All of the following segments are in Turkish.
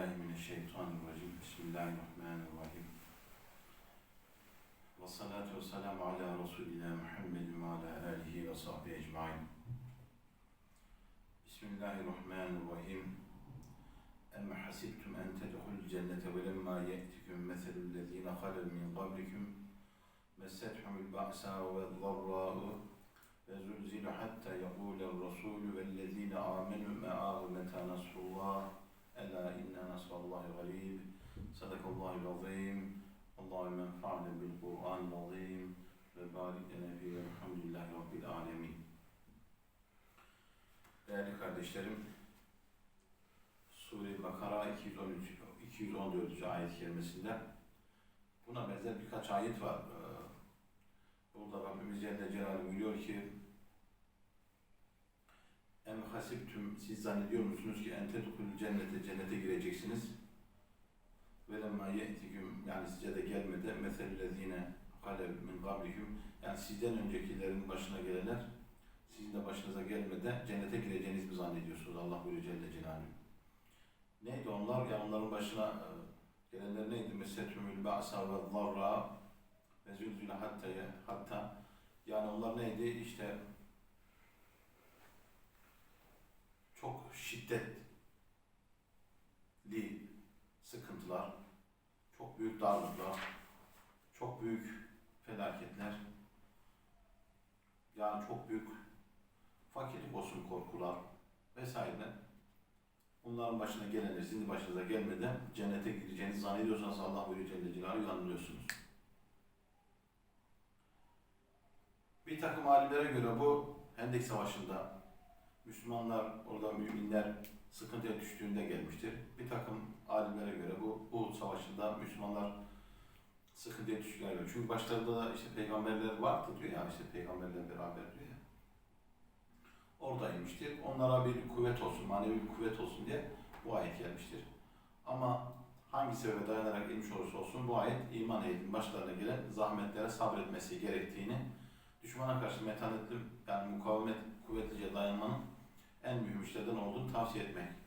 بالله من الشيطان الرجيم. بسم الله الرحمن الرحيم. والصلاة والسلام على رسولنا محمد وعلى آله وصحبه أجمعين. بسم الله الرحمن الرحيم. أما حسبتم أن تدخلوا الجنة ولما يأتكم مثل الذين خلوا من قبلكم مستهم البأساء والضراء فزلزلوا حتى يقول الرسول والذين آمنوا معه متى نصر الله nasrullah Ela inna nasrallahi garib. Sadakallahul azim. Allahümme enfa'na bil Kur'anil azim. Ve barik lena fihi. Elhamdülillahi Rabbil alemin. Değerli kardeşlerim, Sure-i Bakara 213, 214. ayet kerimesinde buna benzer birkaç ayet var. Ee, Burada Rabbimiz Celle Celaluhu buyuruyor ki Em hasibtüm siz zannediyor musunuz ki en tedhulul cennete cennete gireceksiniz. Ve lemma ye'tiküm yani size de gelmedi mesellezine kalev min qablikum yani sizden öncekilerin başına gelenler sizin de başınıza gelmeden cennete gireceğinizi mi zannediyorsunuz? Allah buyuruyor Celle Celaluhu. Neydi onlar? Ya onların başına e, gelenler neydi? Mesetümül ba'sa ve zarra ve zülzüle hatta hatta yani onlar neydi? İşte çok şiddetli sıkıntılar, çok büyük darlıklar, çok büyük felaketler, yani çok büyük fakirlik olsun korkular vesaire. Bunların başına gelenler sizin başınıza gelmeden cennete gireceğinizi zannediyorsanız Allah buyuruyor Celle Celaluhu yanılıyorsunuz. Bir takım alimlere göre bu Hendek Savaşı'nda Müslümanlar, orada müminler sıkıntıya düştüğünde gelmiştir. Bir takım alimlere göre bu Uhud Savaşı'nda Müslümanlar sıkıntıya düştüler. Çünkü başlarında da işte peygamberler vardı diyor ya, işte peygamberler beraber diyor ya. Oradaymıştır. Onlara bir kuvvet olsun, manevi bir kuvvet olsun diye bu ayet gelmiştir. Ama hangi sebebe dayanarak inmiş olursa olsun bu ayet iman ehlinin başlarına gelen zahmetlere sabretmesi gerektiğini, düşmana karşı metanetli yani mukavemet kuvvetlice dayanmanın en mühim işlerden olduğunu tavsiye etmekte.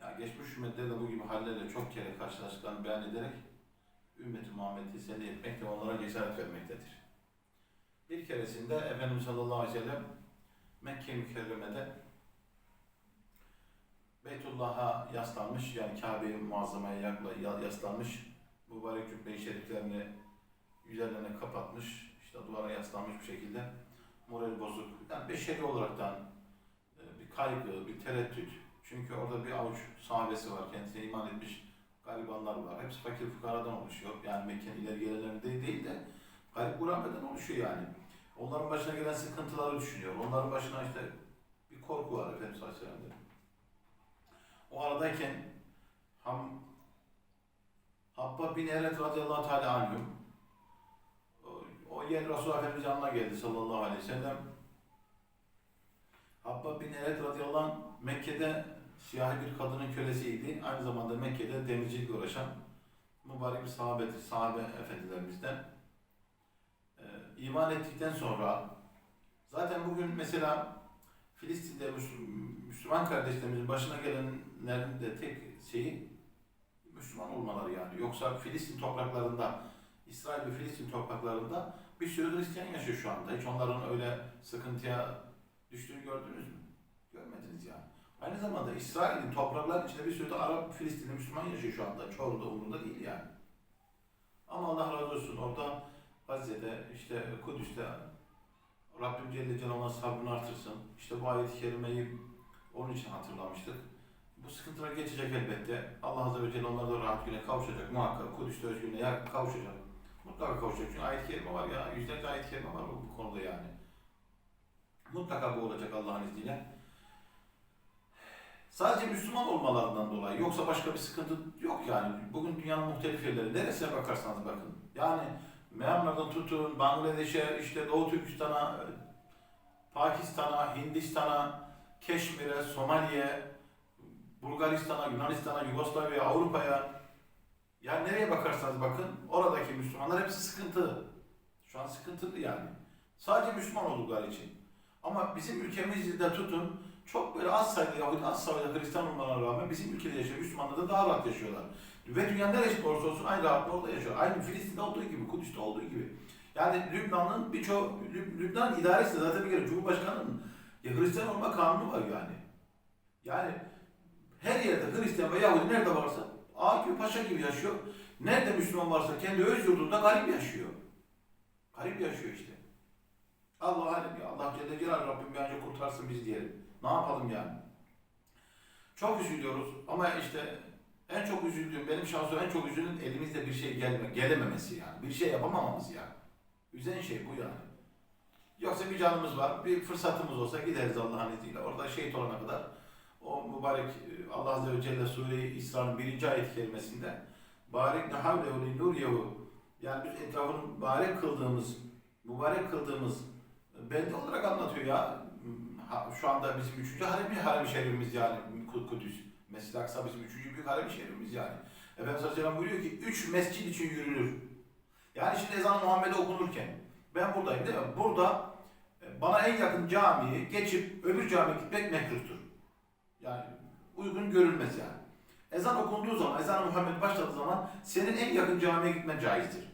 Ya geçmiş ümmetler de bu gibi hallerle çok kere karşılaştıklarını beyan ederek ümmeti Muhammed'i teselli etmek ve onlara cesaret vermektedir. Bir keresinde Efendimiz sallallahu aleyhi ve sellem Mekke mükerremede Beytullah'a yaslanmış yani Kabe-i Muazzama'ya yaslanmış mübarek cübbe-i şeriflerini üzerlerine kapatmış işte duvara yaslanmış bir şekilde moral bozuk yani beşeri olaraktan kaygı, bir tereddüt çünkü orada bir avuç sahabesi var kendisine iman etmiş garibanlar var. Hepsi fakir fukaradan oluşuyor. Yani Mekke'nin ileri gelenlerinde değil de garip gurabeden oluşuyor yani. Onların başına gelen sıkıntıları düşünüyor. Onların başına işte bir korku var Efendimiz Aleyhisselam'da. O aradayken Ham Habba bin Eret radıyallahu teala anhüm o, yer Resulullah Efendimiz yanına geldi sallallahu aleyhi ve sellem. Habba bin Eret radıyallahu anh Mekke'de siyahi bir kadının kölesiydi. Aynı zamanda Mekke'de demircilikle uğraşan mübarek bir sahabe, sahabe efendilerimizden. Ee, iman ettikten sonra zaten bugün mesela Filistin'de Müslüman kardeşlerimizin başına gelenlerin de tek şeyi Müslüman olmaları yani. Yoksa Filistin topraklarında, İsrail ve Filistin topraklarında bir sürü Hristiyan yaşıyor şu anda. Hiç onların öyle sıkıntıya düştüğünü gördünüz mü? Görmediniz yani. Aynı zamanda İsrail'in topraklar içinde bir sürü de Arap, Filistinli Müslüman yaşıyor şu anda. Çoğu da umurunda değil yani. Ama Allah razı olsun orada Gazze'de, işte Kudüs'te Rabbim Celle Celaluhu'na sabrını artırsın. İşte bu ayet-i kerimeyi onun için hatırlamıştık. Bu sıkıntılar geçecek elbette. Allah Azze ve Celle onlara da rahat güne kavuşacak. Muhakkak Kudüs'te özgürlüğe ya kavuşacak. Mutlaka kavuşacak. Çünkü ayet-i kerime var ya. Yüzlerce ayet-i kerime var bu konuda yani. Mutlaka bu olacak Allah'ın izniyle. Sadece Müslüman olmalarından dolayı yoksa başka bir sıkıntı yok yani. Bugün dünyanın muhtelif yerleri neresine bakarsanız bakın. Yani Myanmar'dan tutun Bangladeş'e, işte Doğu Türkistan'a, Pakistan'a, Hindistan'a, Keşmir'e, Somali'ye, Bulgaristan'a, Yunanistan'a, Yugoslavya'ya, Avrupa'ya yani nereye bakarsanız bakın oradaki Müslümanlar hepsi sıkıntı. Şu an sıkıntılı yani. Sadece Müslüman oldukları için. Ama bizim ülkemizde tutun çok böyle az sayıda Yahudi, az sayıda Hristiyan olmalarına rağmen bizim ülkede yaşayan Müslümanlar da daha rahat yaşıyorlar. Ve dünyanın neresinde olursa olsun aynı rahatlığı orada yaşıyor. Aynı Filistin'de olduğu gibi, Kudüs'te olduğu gibi. Yani Lübnan'ın birçoğu, Lüb- Lübnan idaresi zaten bir kere Cumhurbaşkanı'nın ya Hristiyan olma kanunu var yani. Yani her yerde Hristiyan ve Yahudi nerede varsa ağa gibi paşa gibi yaşıyor. Nerede Müslüman varsa kendi öz yurdunda garip yaşıyor. Garip yaşıyor işte. Allah alem ya. Allah Celle Celal Rabbim bir önce kurtarsın biz diyelim. Ne yapalım yani? Çok üzülüyoruz ama işte en çok üzüldüğüm, benim şahsen en çok üzüldüğüm elimizde bir şey gelme, gelememesi yani. Bir şey yapamamamız yani. Üzen şey bu yani. Yoksa bir canımız var, bir fırsatımız olsa gideriz Allah'ın izniyle. Orada şehit olana kadar o mübarek e, Allah Azze ve Celle Sure-i İsra'nın birinci ayet kelimesinde Barik ne havle ve nur yahu yani biz etrafını mübarek kıldığımız, mübarek kıldığımız belde olarak anlatıyor ya. Şu anda bizim üçüncü harem harem şehrimiz yani Ku- Kudüs. Mescid-i Aksa bizim üçüncü büyük harem şehrimiz yani. Efendimiz Aleyhisselam buyuruyor ki üç mescid için yürünür. Yani şimdi ezan Muhammed'e okunurken ben buradayım değil mi? Burada e, bana en yakın camiyi geçip öbür camiye gitmek mekruhtur. Yani uygun görülmez yani. Ezan okunduğu zaman, ezan Muhammed başladığı zaman senin en yakın camiye gitmen caizdir.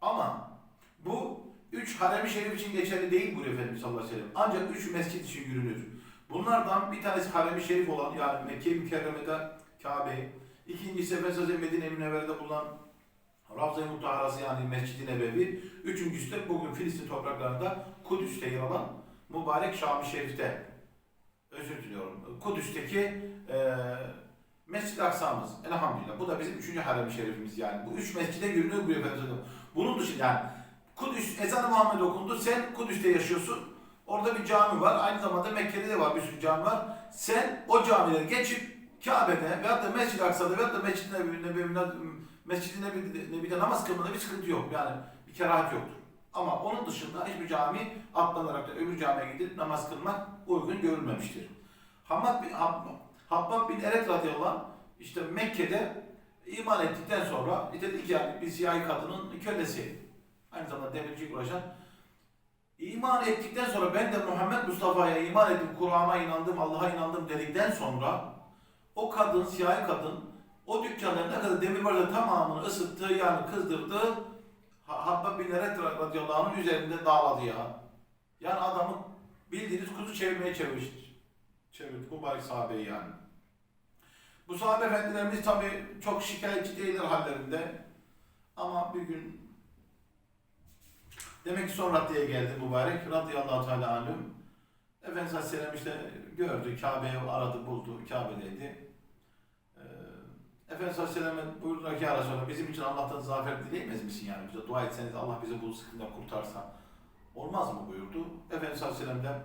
Ama bu üç harem-i şerif için geçerli değil buyuruyor Efendimiz sallallahu aleyhi ve sellem. Ancak üç mescid için yürünür. Bunlardan bir tanesi harem-i şerif olan yani Mekke-i Mükerreme'de Kabe, ikincisi Efendimiz Aleyhisselam Medine-i bulunan Ravza-i Mutaharası yani Mescid-i Nebevi, üçüncüsü de bugün Filistin topraklarında Kudüs'te yer alan mübarek Şam-ı Şerif'te özür diliyorum. Kudüs'teki e, Mescid-i Aksa'mız. Elhamdülillah. Bu da bizim üçüncü harem-i şerifimiz yani. Bu üç mescide yürünüyor buyuruyor Efendimiz Aleyhisselam. Bunun dışında yani Kudüs, ezan-ı Muhammed okundu. Sen Kudüs'te yaşıyorsun. Orada bir cami var. Aynı zamanda Mekke'de de var bir sürü cami var. Sen o camileri geçip Kabe'de veyahut da Mescid-i Aksa'da veyahut da Mescid-i Nebevi'de, Mescid-i Nebevi'de namaz kılmada bir sıkıntı yok. Yani bir kerahat yoktur. Ama onun dışında hiçbir cami atlanarak da öbür camiye gidip namaz kılmak uygun görülmemiştir. Hammad bin, Hab- Habbab bin Eret radıyallahu anh işte Mekke'de iman ettikten sonra işte dedi ki yani bir siyahi kadının kölesi. Aynı zamanda demircilik uğraşan. İman ettikten sonra ben de Muhammed Mustafa'ya iman ettim, Kur'an'a inandım, Allah'a inandım dedikten sonra o kadın, siyahi kadın o dükkanların ne kadar demir varsa tamamını ısıttı yani kızdırdı. Ha- Habbab bin Eret radıyallahu üzerinde dağladı ya. Yani adamın bildiğiniz kuzu çevirmeye çevirmiştir. Çevirdi mübarek sahabeyi yani. Bu sahabe efendilerimiz tabi çok şikayetçi değiller hallerinde. Ama bir gün demek ki son raddeye geldi mübarek radıyallahu teala anhüm. Efendimiz Aleyhisselam işte gördü, Kabe'yi aradı, buldu, Kabe'deydi. Ee, Efendimiz Aleyhisselam'a buyurdular ki ya Resulallah bizim için Allah'tan zafer dileyemez misin yani bize dua etseniz Allah bizi bu sıkıntıdan kurtarsa olmaz mı buyurdu. Efendimiz Aleyhisselam da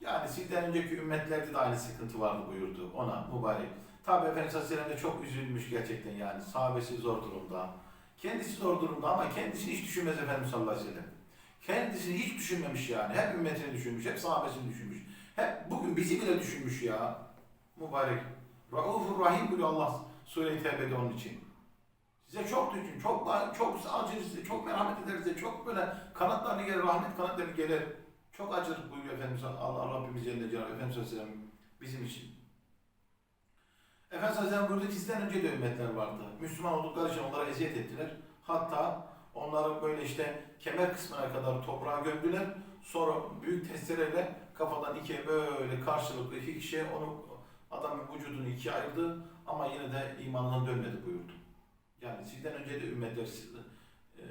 yani sizden önceki ümmetlerde de aynı sıkıntı vardı buyurdu ona mübarek. Tabi Efendimiz Aleyhisselam da çok üzülmüş gerçekten yani sahabesi zor durumda. Kendisi zor durumda ama kendisini hiç düşünmez Efendimiz sallallahu aleyhi. Kendisini hiç düşünmemiş yani. Hep ümmetini düşünmüş, hep sahabesini düşünmüş. Hep bugün bizi bile düşünmüş ya. Mübarek. Raufur Rahim buyuruyor Allah Sure-i Tevbe'de onun için. Size çok düşün, çok çok acır size, çok merhamet eder size, çok böyle kanatlarını gelir, rahmet kanatlarını gelir. Çok acır buyuruyor Efendimiz Allah Rabbimiz Celle Celaluhu Efendimiz Aleyhisselam bizim için. Efendimiz Aleyhisselam buyurdu ki sizden önce de ümmetler vardı. Müslüman oldukları için onlara eziyet ettiler. Hatta onları böyle işte kemer kısmına kadar toprağa gömdüler. Sonra büyük testereyle kafadan ikiye böyle karşılıklı iki kişiye onu adamın vücudunu ikiye ayırdı ama yine de imanından dönmedi buyurdu. Yani sizden önce de ümmetler e,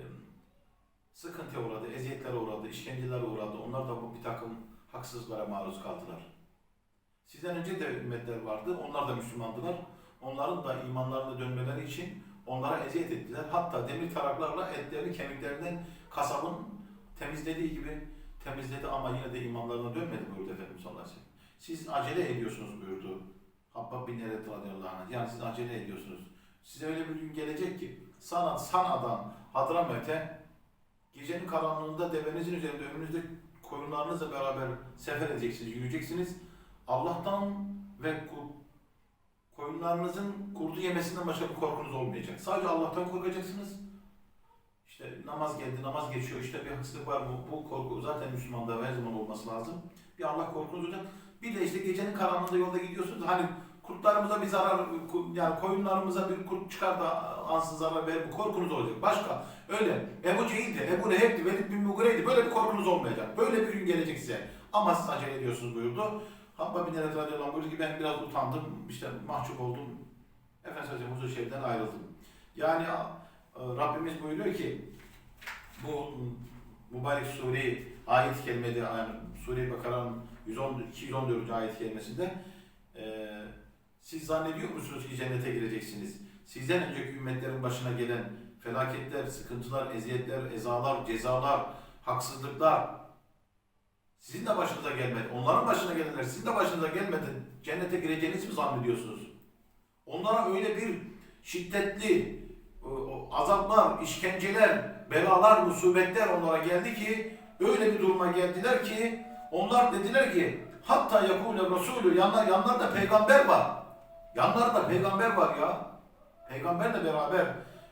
sıkıntıya uğradı, eziyetlere uğradı, işkencelere uğradı. Onlar da bu bir takım haksızlıklara maruz kaldılar. Sizden önce de ümmetler vardı, onlar da Müslümandılar. Onların da imanlarına dönmeleri için onlara eziyet ettiler. Hatta demir taraklarla etlerini kemiklerinden kasabın temizlediği gibi temizledi ama yine de imanlarına dönmedi buyurdu Efendimiz sallallahu aleyhi ve sellem. Siz acele ediyorsunuz buyurdu. Habbab bin Eret radıyallahu anh. Yani siz acele ediyorsunuz. Size öyle bir gün gelecek ki sana Sana'dan Hadramet'e gecenin karanlığında devenizin üzerinde önünüzde koyunlarınızla beraber sefer edeceksiniz, yürüyeceksiniz. Allah'tan ve koyunlarınızın kurdu yemesinden başka bir korkunuz olmayacak. Sadece Allah'tan korkacaksınız. İşte namaz geldi, namaz geçiyor. İşte bir haksızlık var. Bu, bu korku zaten Müslümanda her zaman olması lazım. Bir Allah korkunuz olacak. Bir de işte gecenin karanlığında yolda gidiyorsunuz. Hani kurtlarımıza bir zarar, yani koyunlarımıza bir kurt çıkar da ansız zarar verir. Bu korkunuz olacak. Başka. Öyle. Ebu Cehil'di, Ebu Leheb'di, Velid bin Mugire'ydi. Böyle bir korkunuz olmayacak. Böyle bir gün gelecek size. Ama siz acele ediyorsunuz buyurdu. Habba bin Eret radıyallahu buyurdu ki ben biraz utandım. işte mahcup oldum. Efendimiz Hazretleri huzur şeriften ayrıldım. Yani e, Rabbimiz buyuruyor ki bu mübarek sure ayet-i kerimede yani Sure-i Bakara'nın 110 214. ayet-i kerimesinde e, siz zannediyor musunuz ki cennete gireceksiniz? Sizden önceki ümmetlerin başına gelen felaketler, sıkıntılar, eziyetler, ezalar, cezalar, haksızlıklar sizin de başınıza gelmedi. Onların başına gelenler sizin de başınıza gelmedi. Cennete gireceğinizi mi zannediyorsunuz? Onlara öyle bir şiddetli azaplar, işkenceler, belalar, musibetler onlara geldi ki öyle bir duruma geldiler ki onlar dediler ki hatta yakule Resulü yanlar yanlarında peygamber var. Yanlarında peygamber var ya. Peygamberle beraber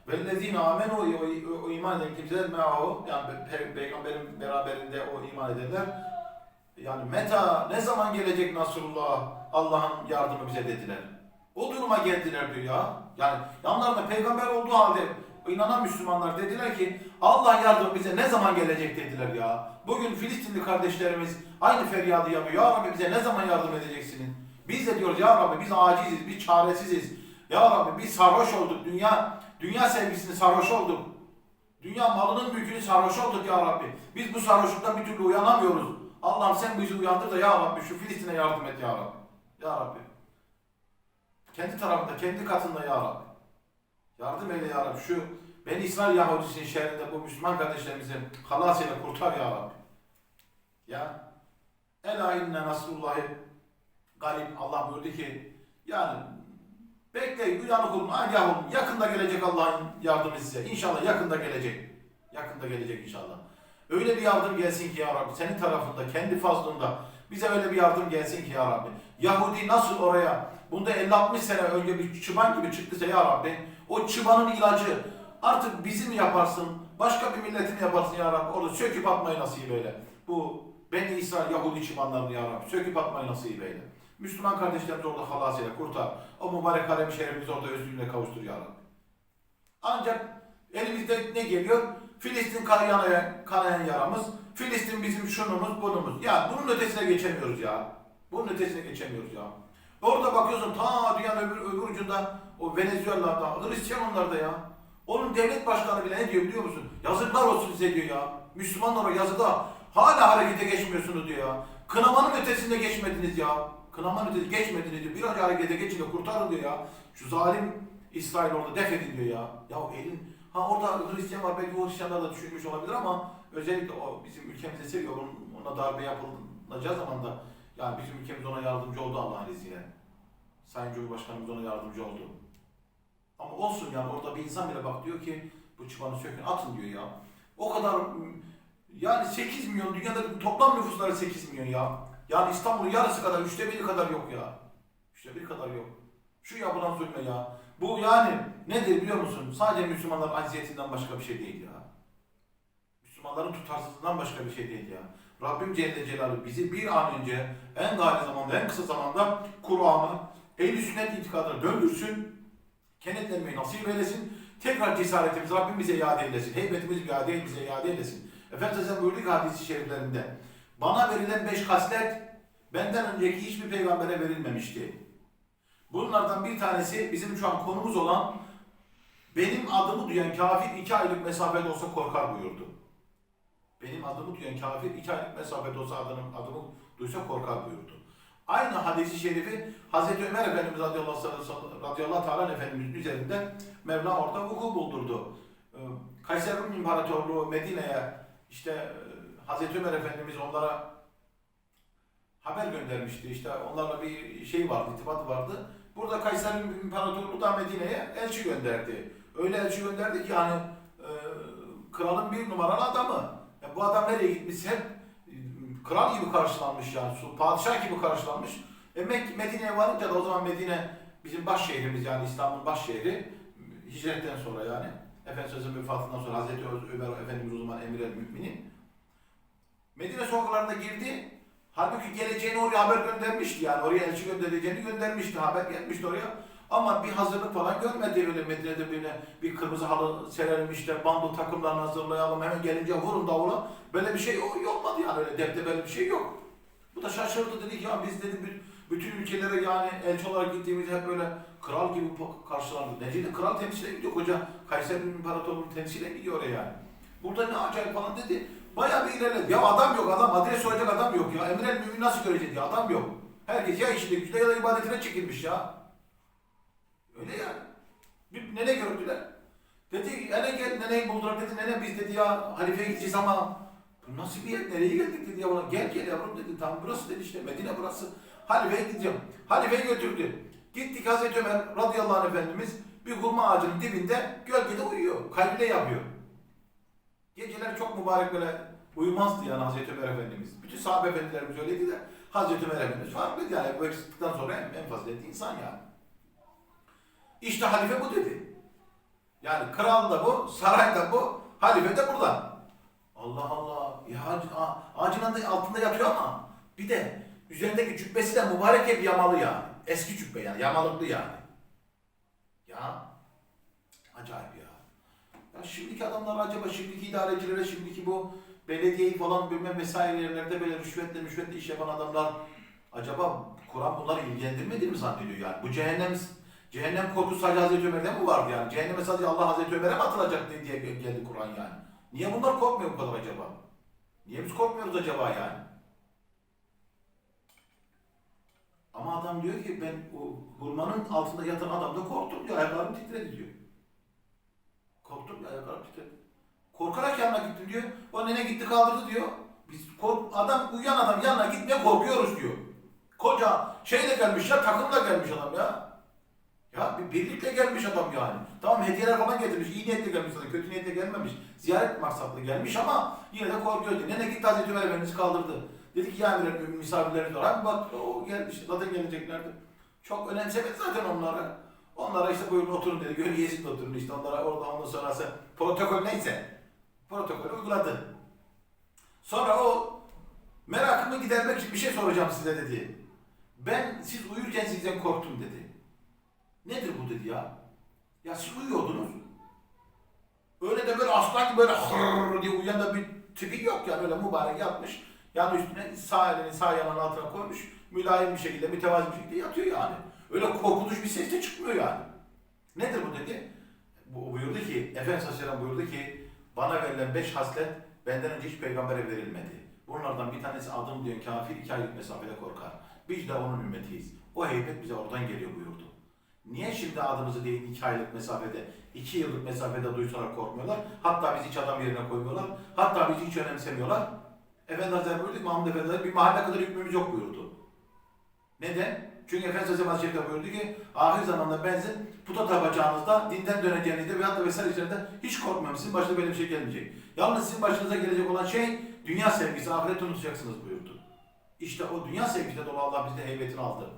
vellezine amenu o iman eden kimseler me'ahu yani pe- peygamberin beraberinde o iman edenler yani meta ne zaman gelecek Nasrullah Allah'ın yardımı bize dediler. O duruma geldiler diyor ya. Yani yanlarında peygamber olduğu halde inanan Müslümanlar dediler ki Allah yardımı bize ne zaman gelecek dediler ya. Bugün Filistinli kardeşlerimiz aynı feryadı yapıyor. Ya Rabbi bize ne zaman yardım edeceksin? Biz de diyoruz ya Rabbi biz aciziz, biz çaresiziz. Ya Rabbi biz sarhoş olduk. Dünya dünya sevgisini sarhoş olduk. Dünya malının mülkünü sarhoş olduk ya Rabbi. Biz bu sarhoşluktan bir türlü uyanamıyoruz. Allah'ım sen bizi uyandır da ya Rabbi şu Filistin'e yardım et ya Rabbi. Ya Rabbi. Kendi tarafında, kendi katında ya Rabbi. Yardım eyle ya Rabbi. Şu Ben İsrail Yahudisinin şehrinde bu Müslüman kardeşlerimizi halas ile kurtar ya Rabbi. Ya Ela inne nasrullahi galip Allah buyurdu ki yani bekleyin uyanık olun agah olun yakında gelecek Allah'ın yardımı size İnşallah yakında gelecek yakında gelecek inşallah öyle bir yardım gelsin ki ya Rabbi senin tarafında kendi fazlında bize öyle bir yardım gelsin ki ya Rabbi Yahudi nasıl oraya bunda 50-60 sene önce bir çıban gibi çıktıysa ya Rabbi o çıbanın ilacı artık bizi mi yaparsın başka bir milleti mi yaparsın ya Rabbi orada söküp atmayı nasip eyle bu Beni İsrail Yahudi çıbanlarını ya Rabbi söküp atmayı nasip eyle Müslüman kardeşlerimiz orada halasıyla kurtar. O mübarek harem şehrimizi orada özgürlüğüne kavuştur ya Rabbi. Ancak elimizde ne geliyor? Filistin kanayan, kanayan yaramız. Filistin bizim şunumuz, bunumuz. Ya bunun ötesine geçemiyoruz ya. Bunun ötesine geçemiyoruz ya. Orada bakıyorsun ta dünyanın öbür, öbür ucunda o Venezuela'da, Hristiyan onlarda ya. Onun devlet başkanı bile ne diyor biliyor musun? Yazıklar olsun size diyor ya. Müslümanlara yazıklar. Hala harekete geçmiyorsunuz diyor ya. Kınamanın ötesinde geçmediniz ya. Kınamanın ötesinde geçmediniz diyor. Bir an harekete geçin de kurtarın diyor ya. Şu zalim İsrail orada def edin diyor ya. Ya elin ha orada Hristiyan var belki o Hristiyanlar da düşünmüş olabilir ama özellikle o bizim ülkemizi seviyor. Ona darbe yapılacağı zaman da yani bizim ülkemiz ona yardımcı oldu Allah'ın izniyle. Sayın Cumhurbaşkanımız ona yardımcı oldu. Ama olsun yani orada bir insan bile bak diyor ki bu çıbanı sökün atın diyor ya. O kadar yani 8 milyon dünyada toplam nüfusları 8 milyon ya. Yani İstanbul'un yarısı kadar, üçte biri kadar yok ya. Üçte biri kadar yok. Şu yapılan zulme ya. Bu yani nedir biliyor musun? Sadece Müslümanların acziyetinden başka bir şey değil ya. Müslümanların tutarsızlığından başka bir şey değil ya. Rabbim Celle Celaluhu bizi bir an önce en gayri zamanda, en kısa zamanda Kur'an'ı, ehl sünnet itikadına döndürsün, kenetlenmeyi nasip eylesin. Tekrar cesaretimizi Rabbim bize iade eylesin. Heybetimizi iade, bize iade eylesin. Efendimiz buyurdu ki hadis-i şeriflerinde, bana verilen beş haslet benden önceki hiçbir peygambere verilmemişti. Bunlardan bir tanesi bizim şu an konumuz olan benim adımı duyan kafir iki aylık mesafede olsa korkar buyurdu. Benim adımı duyan kafir iki aylık mesafede olsa adımı, adımı duysa korkar buyurdu. Aynı hadisi şerifi Hazreti Ömer Efendimiz radıyallahu, teala Efendimizin üzerinde Mevla orada vuku buldurdu. Ee, Kayser Rum İmparatorluğu Medine'ye işte e, Hazreti Ömer Efendimiz onlara haber göndermişti. İşte onlarla bir şey vardı, irtibat vardı. Burada Kayser İmparatorluğu da Medine'ye elçi gönderdi. Öyle elçi gönderdi ki yani e, kralın bir numaralı adamı. Ya bu adam nereye gitmiş hep e, kral gibi karşılanmış yani. Padişah gibi karşılanmış. E Medine'ye varınca da o zaman Medine bizim baş şehrimiz yani İstanbul'un baş şehri. Hicretten sonra yani. Efendimiz'in vefatından sonra Hazreti Ömer Efendimiz o zaman emir müminin. Medine sokaklarına girdi. Halbuki geleceğini oraya haber göndermişti yani. Oraya elçi göndereceğini göndermişti. Haber gelmişti oraya. Ama bir hazırlık falan görmedi öyle Medine'de böyle bir kırmızı halı serelim işte bandı takımlarını hazırlayalım hemen gelince vurun davula. Böyle bir şey olmadı yani öyle deptebeli bir şey yok. Bu da şaşırdı dedi ki ya biz dedi bütün ülkelere yani elçi olarak gittiğimizde hep böyle kral gibi karşılandık. Necide kral temsile gidiyor koca Kayseri İmparatorluğu'nun temsile gidiyor oraya yani. Burada ne acayip falan dedi. Bayağı bir ilerledi. Ya adam yok adam. Adres soracak adam yok ya. Emir el mümin nasıl görecek ya adam yok. Herkes ya işinde güçte ya da ibadetine çekilmiş ya. Öyle yani. Bir nene gördüler. Dedi nene gel neneyi buldular dedi nene biz dedi ya halifeye gideceğiz ama bu nasıl bir yer nereye geldik dedi ya bana gel gel yavrum dedi tam burası dedi işte Medine burası halifeye gideceğim. Halifeyi götürdü. Gittik Hazreti Ömer radıyallahu anh efendimiz bir hurma ağacının dibinde gölgede uyuyor. Kalbine yapıyor. Geceler çok mübarek böyle uyumazdı yani Hazreti Ömer Efendimiz. Bütün sahabe efendilerimiz öyleydi de Hazreti Ömer Efendimiz farklıydı yani. Bu eksiklikten sonra en, en faziletli insan yani. İşte halife bu dedi. Yani kral da bu, saray da bu, halife de burada. Allah Allah. Ya ağacın, altında yatıyor ama bir de üzerindeki cübbesi de mübarek hep yamalı yani. Eski cübbe yani, yamalıklı yani. Ya acayip ya. Ya şimdiki adamlar acaba şimdiki idarecilere, şimdiki bu belediyeyi falan bilmem vesaire yerlerde böyle rüşvetle müşvetle iş yapan adamlar acaba Kur'an bunları ilgilendirmedi mi zannediyor yani? Bu cehennem cehennem korkusu sadece Hazreti Ömer'de mi vardı yani? Cehenneme sadece Allah Hazreti Ömer'e mi atılacak diye geldi Kur'an yani? Niye bunlar korkmuyor bu kadar acaba? Niye biz korkmuyoruz acaba yani? Ama adam diyor ki ben o hurmanın altında yatan adamda korktum diyor. Ayaklarım titredi diyor. Korktum ya ayaklarım titredi. Korkarak yanına gittim diyor. O nene gitti kaldırdı diyor. Biz kork adam uyuyan adam yanına gitmeye korkuyoruz diyor. Koca şeyle gelmiş ya takımla gelmiş adam ya. Ya bir birlikte gelmiş adam yani. Tamam hediyeler falan getirmiş. iyi niyetle gelmiş zaten. Kötü niyetle gelmemiş. Ziyaret maksatlı gelmiş ama yine de korkuyordu. Nene gitti Hazreti Ömer Efendimiz kaldırdı. Dedi ki ya Emir misafirleriniz var. Abi bak o gelmiş. Zaten geleceklerdi. Çok önemsemedi zaten onları. Onlara işte buyurun oturun dedi. Gönül yesin de oturun işte. Onlara orada ondan sonrası protokol neyse. Protokolü uyguladı. Sonra o merakımı gidermek için bir şey soracağım size dedi. Ben siz uyurken sizden korktum dedi. Nedir bu dedi ya? Ya siz uyuyordunuz. Öyle de böyle aslan gibi böyle hırrrr diye uyuyan da bir tipi yok yani öyle mübarek yatmış. Yani üstüne sağ elini sağ yanağının altına koymuş. Mülayim bir şekilde, mütevazi bir şekilde yatıyor yani. Öyle korkutucu bir ses de çıkmıyor yani. Nedir bu dedi? Bu buyurdu ki, Efendimiz Aleyhisselam buyurdu ki, bana verilen beş haslet benden önce hiç peygambere verilmedi. Bunlardan bir tanesi adım diyor kafir iki aylık mesafede korkar. Biz de onun ümmetiyiz. O heybet bize oradan geliyor buyurdu. Niye şimdi adımızı değil iki aylık mesafede, iki yıllık mesafede duysalar korkmuyorlar? Hatta bizi hiç adam yerine koymuyorlar. Hatta bizi hiç önemsemiyorlar. Efendi Hazretleri buyurdu ki Mahmud Efendi bir mahalle kadar hükmümüz yok buyurdu. Neden? Çünkü Efendimiz Aleyhisselam Hazretleri buyurdu ki ahir zamanda benzin puta tapacağınızda, dinden döneceğinizde veyahut da vesaire işlerinde hiç korkmayın. Sizin başına böyle bir şey gelmeyecek. Yalnız sizin başınıza gelecek olan şey dünya sevgisi, ahireti unutacaksınız buyurdu. İşte o dünya sevgisiyle dolu Allah bizde heybetini aldı.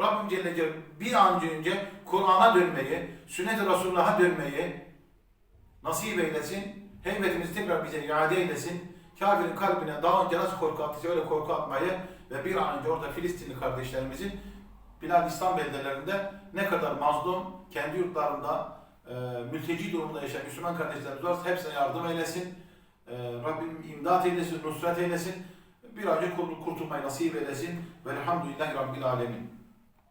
Rabbim Celle Celaluhu bir an önce Kur'an'a dönmeyi, sünnet-i Resulullah'a dönmeyi nasip eylesin. Heybetimizi tekrar bize iade eylesin. Kafirin kalbine daha önce nasıl korku attıysa öyle korku atmayı ve bir an önce orada Filistinli kardeşlerimizin Bilal İslam beldelerinde ne kadar mazlum, kendi yurtlarında e, mülteci durumunda yaşayan Müslüman kardeşlerimiz varsa hepsine yardım eylesin. E, Rabbim imdat eylesin, nusret eylesin. Bir an önce kurtulmayı nasip eylesin. Velhamdülillahi Rabbil Alemin.